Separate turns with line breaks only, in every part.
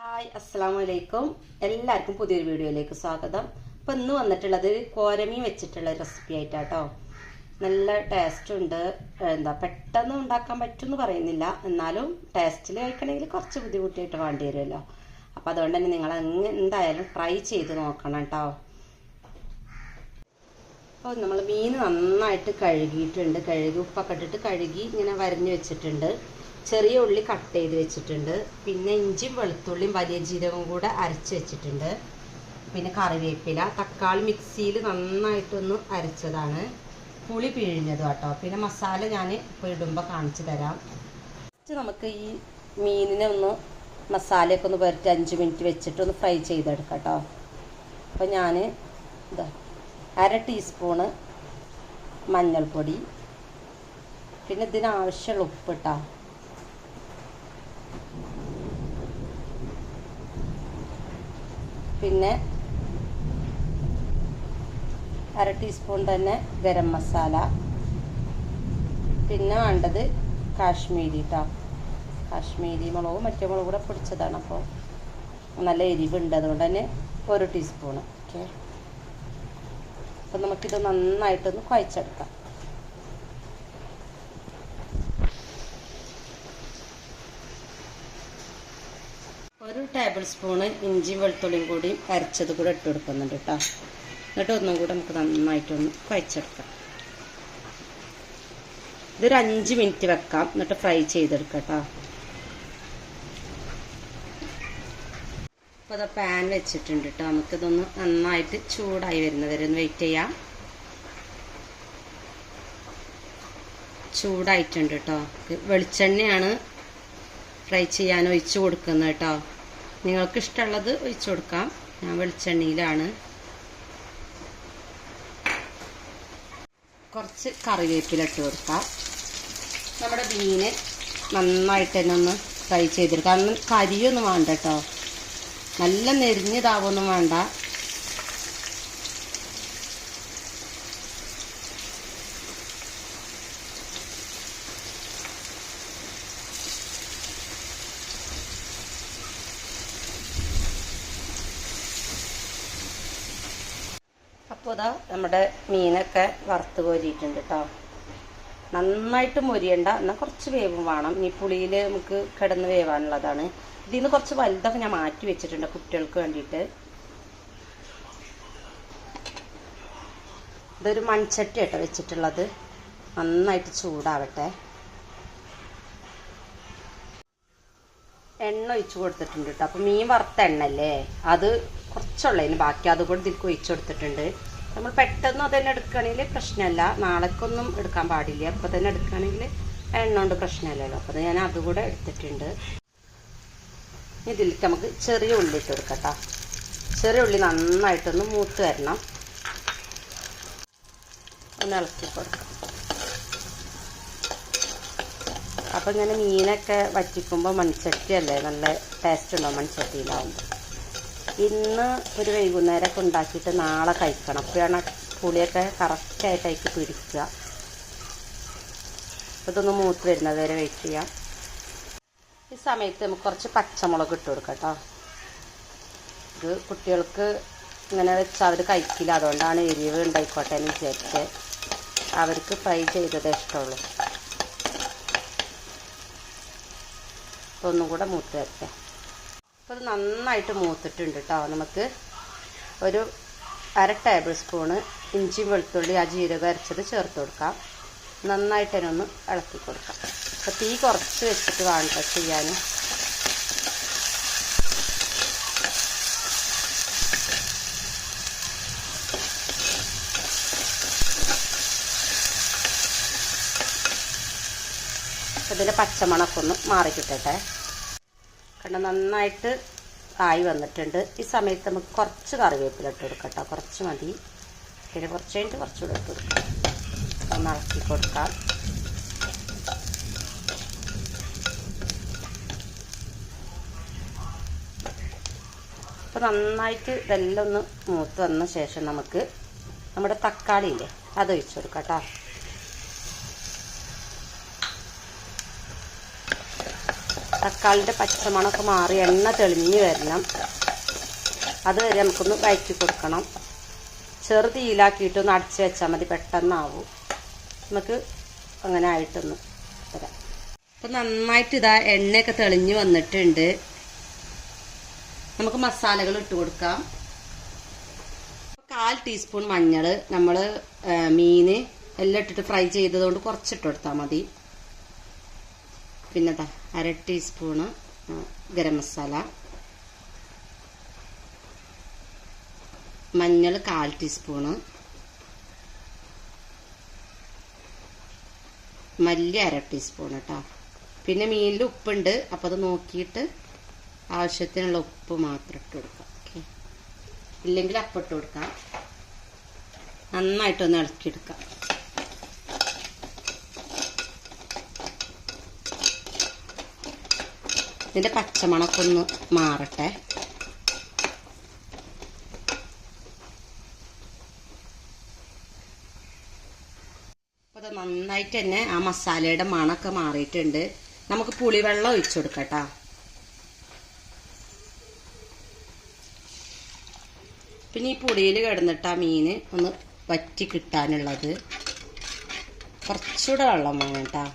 Hi അസ്സാം വലൈക്കും എല്ലാവർക്കും പുതിയൊരു വീഡിയോയിലേക്ക് സ്വാഗതം. അപ്പം ഇന്ന് വന്നിട്ടുള്ളത് കോരമീൻ വെച്ചിട്ടുള്ള റെസിപ്പി ആയിട്ടാട്ടോ. നല്ല ടേസ്റ്റ് ഉണ്ട്. എന്താ പെട്ടെന്ന് ഉണ്ടാക്കാൻ പറ്റുമെന്ന് പറയുന്നില്ല. എന്നാലും ടേസ്റ്റിൽ കഴിക്കണമെങ്കിൽ കുറച്ച് ബുദ്ധിമുട്ടായിട്ട് വേണ്ടി വരുമല്ലോ. അപ്പം അതുകൊണ്ട് തന്നെ നിങ്ങൾ എന്തായാലും ട്രൈ ചെയ്ത് നോക്കണം കേട്ടോ അപ്പോൾ നമ്മൾ മീൻ നന്നായിട്ട് കഴുകിയിട്ടുണ്ട്. കഴുകി ഉപ്പൊക്കെ ഇട്ടിട്ട് കഴുകി ഇങ്ങനെ വരഞ്ഞു വെച്ചിട്ടുണ്ട്. ചെറിയ ഉള്ളി കട്ട് ചെയ്ത് വെച്ചിട്ടുണ്ട്. പിന്നെ ഇഞ്ചിയും വെളുത്തുള്ളിയും വലിയ ജീരകവും കൂടെ അരച്ച് വെച്ചിട്ടുണ്ട്. പിന്നെ കറിവേപ്പില തക്കാളി മിക്സിയിൽ നന്നായിട്ടൊന്ന് അരച്ചതാണ്. പുളി പിഴിഞ്ഞത് കേട്ടോ. പിന്നെ മസാല ഞാൻ ഇപ്പോൾ ഇടുമ്പോൾ കാണിച്ചു തരാം. നമുക്ക് ഈ മീനിനെ ഒന്ന് മസാലയൊക്കെ ഒന്ന് പുരട്ടി അഞ്ച് മിനിറ്റ് വെച്ചിട്ട് ഒന്ന് ഫ്രൈ ചെയ്തെടുക്കാം കേട്ടോ. അപ്പോൾ ഞാൻ ഇതാ അര ടീസ്പൂണ് മഞ്ഞൾപ്പൊടി. പിന്നെ ഇതിനാവശ്യമുള്ള ഉപ്പ് ഇട്ടാ പിന്നെ അര ടീസ്പൂൺ തന്നെ ഗരം മസാല. പിന്നെ വേണ്ടത് കാശ്മീരി കേട്ടോ കാശ്മീരി മുളകും മറ്റേ മുളകും കൂടെ പൊടിച്ചതാണ് അപ്പോൾ നല്ല എരിവുണ്ട്. അതുകൊണ്ട് തന്നെ ഒരു ടീസ്പൂണ് ഓക്കെ അപ്പം നമുക്കിത് നന്നായിട്ടൊന്ന് കുഴച്ചെടുക്കാം. ഒരു ടേബിൾ സ്പൂണ് ഇഞ്ചിയും വെളുത്തുള്ളിയും കൂടി അരച്ചത് കൂടെ ഇട്ട് കൊടുക്കുന്നുണ്ട് കേട്ടോ. എന്നിട്ട് ഒന്നും കൂടെ നമുക്ക് നന്നായിട്ടൊന്ന് കുഴച്ചെടുക്കാം. ഇതൊരു അഞ്ച് മിനിറ്റ് വെക്കാം. എന്നിട്ട് ഫ്രൈ ചെയ്തെടുക്കാം കേട്ടോ. അത് പാൻ വെച്ചിട്ടുണ്ട് കേട്ടോ. നമുക്കിതൊന്ന് നന്നായിട്ട് ചൂടായി വരുന്നവരെ ഒന്ന് വെയിറ്റ് ചെയ്യാം. ചൂടായിട്ടുണ്ട് കേട്ടോ. വെളിച്ചെണ്ണയാണ് ഫ്രൈ ചെയ്യാൻ ഒഴിച്ച് കൊടുക്കുന്നത് കേട്ടോ. നിങ്ങൾക്ക് ഇഷ്ടമുള്ളത് ഒഴിച്ചു കൊടുക്കാം. ഞാൻ വെളിച്ചെണ്ണയിലാണ്. കുറച്ച് കറിവേപ്പില ഇട്ട് കൊടുക്കാം. നമ്മുടെ മീന് നന്നായിട്ട് തന്നെ ഒന്ന് ഫ്രൈ ചെയ്തെടുക്കാം. അന്ന് കരിയൊന്നും വേണ്ട കേട്ടോ. നല്ല നെരിഞ്ഞതാവൊന്നും വേണ്ട. അപ്പോൾ നമ്മുടെ മീനൊക്കെ വറുത്ത് കോരിയിട്ടുണ്ട് കേട്ടോ നന്നായിട്ട് മൊരിയണ്ട. എന്നാൽ കുറച്ച് വേവും വേണം. ഈ പുളിയിൽ നമുക്ക് കിടന്ന് വേവാനുള്ളതാണ്. ഇതിൽ നിന്ന് കുറച്ച് വലുതൊക്കെ ഞാൻ മാറ്റി വെച്ചിട്ടുണ്ട് കുട്ടികൾക്ക് വേണ്ടിയിട്ട്. ഇതൊരു മൺചട്ടി കേട്ടോ വെച്ചിട്ടുള്ളത്. നന്നായിട്ട് ചൂടാവട്ടെ. എണ്ണ ഒഴിച്ച് കൊടുത്തിട്ടുണ്ട് കേട്ടോ അപ്പം മീൻ വറുത്ത എണ്ണല്ലേ? അത് കുറച്ചുള്ളതിന് ബാക്കി അതുകൂടെ ഇതിലേക്ക് ഒഴിച്ചു കൊടുത്തിട്ടുണ്ട്. നമ്മൾ പെട്ടെന്ന് അതന്നെ എടുക്കുകയാണെങ്കിൽ പ്രശ്നമല്ല. നാളേക്കൊന്നും എടുക്കാൻ പാടില്ല. അപ്പോൾ തന്നെ എടുക്കുകയാണെങ്കിൽ എണ്ണ കൊണ്ട് പ്രശ്നമില്ലല്ലോ. അപ്പോൾ ഞാൻ അതുകൂടെ എടുത്തിട്ടുണ്ട്. ഇതിലേക്ക് നമുക്ക് ചെറിയ ഉള്ളി ഇട്ട് കൊടുക്കട്ടോ ചെറിയ ഉള്ളി നന്നായിട്ടൊന്ന് മൂത്ത് വരണം. ഒന്ന് ഇളക്കി കൊടുക്കാം. അപ്പം ഇങ്ങനെ മീനൊക്കെ വറ്റിക്കുമ്പോൾ മൺചട്ടിയല്ലേ? നല്ല ടേസ്റ്റ് ഉണ്ടാവും മൺചട്ടിയിലാവുമ്പോൾ ഇന്ന് ഒരു വൈകുന്നേരമൊക്കെ ഉണ്ടാക്കിയിട്ട് നാളെ കഴിക്കണം. അപ്പോഴാണ് പുളിയൊക്കെ കറക്റ്റായിട്ട് അതിക്ക് പിടിക്കുക. ഇതൊന്ന് മൂത്ത് വരുന്നത് വരെ വെയിറ്റ് ചെയ്യാം. ഈ സമയത്ത് നമുക്ക് കുറച്ച് പച്ചമുളക് ഇട്ട് കൊടുക്കാം കേട്ടോ. ഇത് കുട്ടികൾക്ക് ഇങ്ങനെ വെച്ചാൽ അവർ കഴിക്കില്ല. അതുകൊണ്ടാണ് എരിവ് ഉണ്ടായിക്കോട്ടെ എന്ന് വിചാരിച്ച്. അവർക്ക് ഫ്രൈ ചെയ്തതേ ഇഷ്ടമുള്ളൂ. ഒന്നും കൂടെ മൂത്ത് വരട്ടെ. അപ്പോൾ നന്നായിട്ട് മൂത്തിട്ടുണ്ട് കേട്ടോ നമുക്ക് ഒരു അര ടേബിൾ സ്പൂണ് ഇഞ്ചി വെളുത്തുള്ളി ആ ജീരകം അരച്ചത് ചേർത്ത് കൊടുക്കാം. നന്നായിട്ട് അതിനൊന്ന് ഇളക്കി കൊടുക്കാം. അപ്പോൾ തീ കുറച്ച് വെച്ചിട്ട് വേണ്ട ചെയ്യാൻ ഇതിന്റെ പച്ചമണക്കൊന്ന് മാറി മാറിക്കിട്ടട്ടെ. കണ്ട നന്നായിട്ട് ആയി വന്നിട്ടുണ്ട്. ഈ സമയത്ത് നമുക്ക് കുറച്ച് കറിവേപ്പില ഇട്ട് കൊടുക്കട്ടെ കുറച്ച് മതി. പിന്നെ കുറച്ച് കഴിഞ്ഞിട്ട് കുറച്ചുകൂടെ ഇട്ട് കൊടുക്കാം. ഒന്ന് ഇളക്കി കൊടുക്കാം. അപ്പോൾ നന്നായിട്ട് ഇതെല്ലാം ഒന്ന് മൂത്ത് വന്ന ശേഷം നമുക്ക് നമ്മുടെ തക്കാളി ഇല്ലേ അത് ഒഴിച്ചു കൊടുക്കാം കേട്ടോ. തക്കാളിന്റെ പച്ചമണമൊക്കെ മാറി എണ്ണ തെളിഞ്ഞ് വരണം. അതുവരെ നമുക്കൊന്ന് വഴറ്റി കൊടുക്കണം. ചെറു തീയിലാക്കിയിട്ടൊന്ന് അടച്ച് വെച്ചാൽ മതി പെട്ടെന്നാവും. നമുക്ക് അങ്ങനെ ആയിട്ടൊന്ന് തരാം അപ്പം നന്നായിട്ട് ഇതാ എണ്ണയൊക്കെ തെളിഞ്ഞ് വന്നിട്ടുണ്ട്. നമുക്ക് മസാലകൾ ഇട്ട് കൊടുക്കാം. കാൽ ടീസ്പൂൺ മഞ്ഞൾ നമ്മൾ മീൻ എല്ലാം ഇട്ടിട്ട് ഫ്രൈ ചെയ്തതുകൊണ്ട് കുറച്ചിട്ട് കൊടുത്താൽ മതി. പിന്നെ ദാ അര ടീസ്പൂണ് ഗരം മസാല. മഞ്ഞൾ കാൽ ടീസ്പൂണ്. മല്ലി അര ടീസ്പൂൺ കേട്ടോ പിന്നെ മീനിൽ ഉപ്പുണ്ട് അപ്പോൾ അത് നോക്കിയിട്ട് ആവശ്യത്തിനുള്ള ഉപ്പ് മാത്രം ഇട്ട് കൊടുക്കാം ഓക്കെ? ഇല്ലെങ്കിൽ അപ്പം ഇട്ട് കൊടുക്കാം. നന്നായിട്ടൊന്ന് ഇളക്കിയെടുക്കാം ഇതിന്റെ പച്ചമണമൊക്കെ ഒന്ന് മാറട്ടെ. അപ്പോൾ അത് നന്നായിട്ട് തന്നെ ആ മസാലയുടെ മണമൊക്കെ മാറിയിട്ടുണ്ട്. നമുക്ക് പുളിവെള്ളം ഒഴിച്ചു കൊടുക്കട്ടോ. കേട്ടോ പിന്നെ ഈ പുളിയിൽ കിടന്നിട്ട് ആ മീൻ ഒന്ന് വറ്റി കിട്ടാനുള്ളത്. കുറച്ചുകൂടെ വെള്ളം വേണം കേട്ടോ.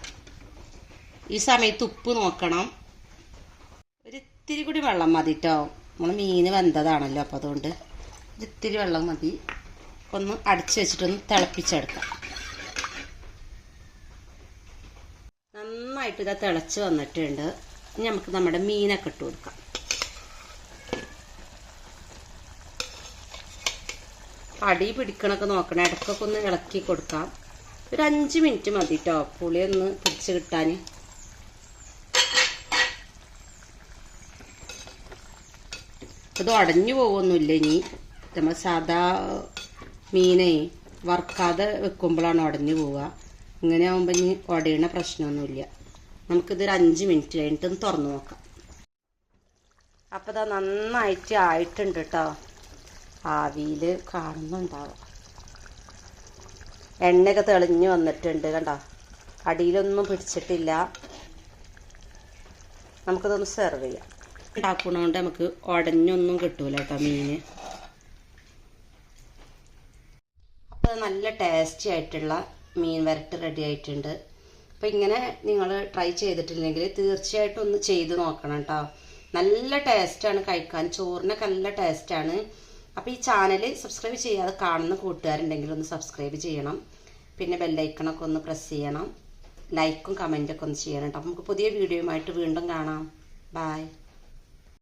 ഈ സമയത്ത് ഉപ്പ് നോക്കണം. ഇത്തിരി കൂടി വെള്ളം മതി കേട്ടോ നമ്മൾ മീൻ വെന്തതാണല്ലോ അപ്പോൾ അതുകൊണ്ട് ഇത്തിരി വെള്ളം മതി. ഒന്ന് അടച്ചു വെച്ചിട്ടൊന്ന് തിളപ്പിച്ചെടുക്കാം. നന്നായിട്ട് ഇതാ തിളച്ച് വന്നിട്ടുണ്ട്. ഇനി നമുക്ക് നമ്മുടെ മീനൊക്കെ ഇട്ട് കൊടുക്കാം. അടി പിടിക്കണൊക്കെ നോക്കണം. ഇടയ്ക്കൊക്കെ ഒന്ന് ഇളക്കി കൊടുക്കാം. ഒരു അഞ്ച് മിനിറ്റ് മതി കേട്ടോ പുളിയൊന്ന് പിടിച്ച് കിട്ടാൻ ഇത് അടഞ്ഞു പോകുമൊന്നുമില്ല ഇനി. നമ്മൾ സാധാ മീനെ വറുക്കാതെ വെക്കുമ്പോഴാണ് ഉടഞ്ഞു പോവുക. ഇങ്ങനെ ആകുമ്പോൾ ഇനി ഉടയണ പ്രശ്നമൊന്നുമില്ല. നമുക്കിതൊരു അഞ്ച് മിനിറ്റ് കഴിഞ്ഞിട്ട് ഒന്ന് തുറന്നു നോക്കാം. അപ്പോൾ ഇതാ നന്നായിട്ട് ആയിട്ടുണ്ട് കേട്ടോ ആവിയിൽ കാണുന്നുണ്ടാവുക എണ്ണയൊക്കെ തെളിഞ്ഞു വന്നിട്ടുണ്ട് കണ്ടോ? അടിയിലൊന്നും പിടിച്ചിട്ടില്ല. നമുക്കിതൊന്ന് സെർവ് ചെയ്യാം. ഉണ്ടാക്കണോണ്ട് നമുക്ക് ഉടഞ്ഞൊന്നും കിട്ടൂല കേട്ടോ മീന്. അപ്പോൾ നല്ല ടേസ്റ്റി ആയിട്ടുള്ള മീൻ വരട്ട് റെഡി ആയിട്ടുണ്ട്. അപ്പോൾ ഇങ്ങനെ നിങ്ങൾ ട്രൈ ചെയ്തിട്ടില്ലെങ്കിൽ തീർച്ചയായിട്ടും ഒന്ന് ചെയ്ത് നോക്കണം കേട്ടോ. നല്ല ടേസ്റ്റാണ് കഴിക്കാൻ. ചോറിനൊക്കെ നല്ല ടേസ്റ്റാണ് അപ്പോൾ ഈ ചാനൽ സബ്സ്ക്രൈബ് ചെയ്യാതെ കാണുന്ന കൂട്ടുകാരുണ്ടെങ്കിൽ ഒന്ന് സബ്സ്ക്രൈബ് ചെയ്യണം. പിന്നെ ബെല്ലൈക്കണൊക്കെ ഒന്ന് പ്രസ് ചെയ്യണം. ലൈക്കും കമന്റൊക്കെ ഒന്ന് ചെയ്യണം കേട്ടോ. നമുക്ക് പുതിയ വീഡിയോയുമായിട്ട് വീണ്ടും കാണാം. ബായ്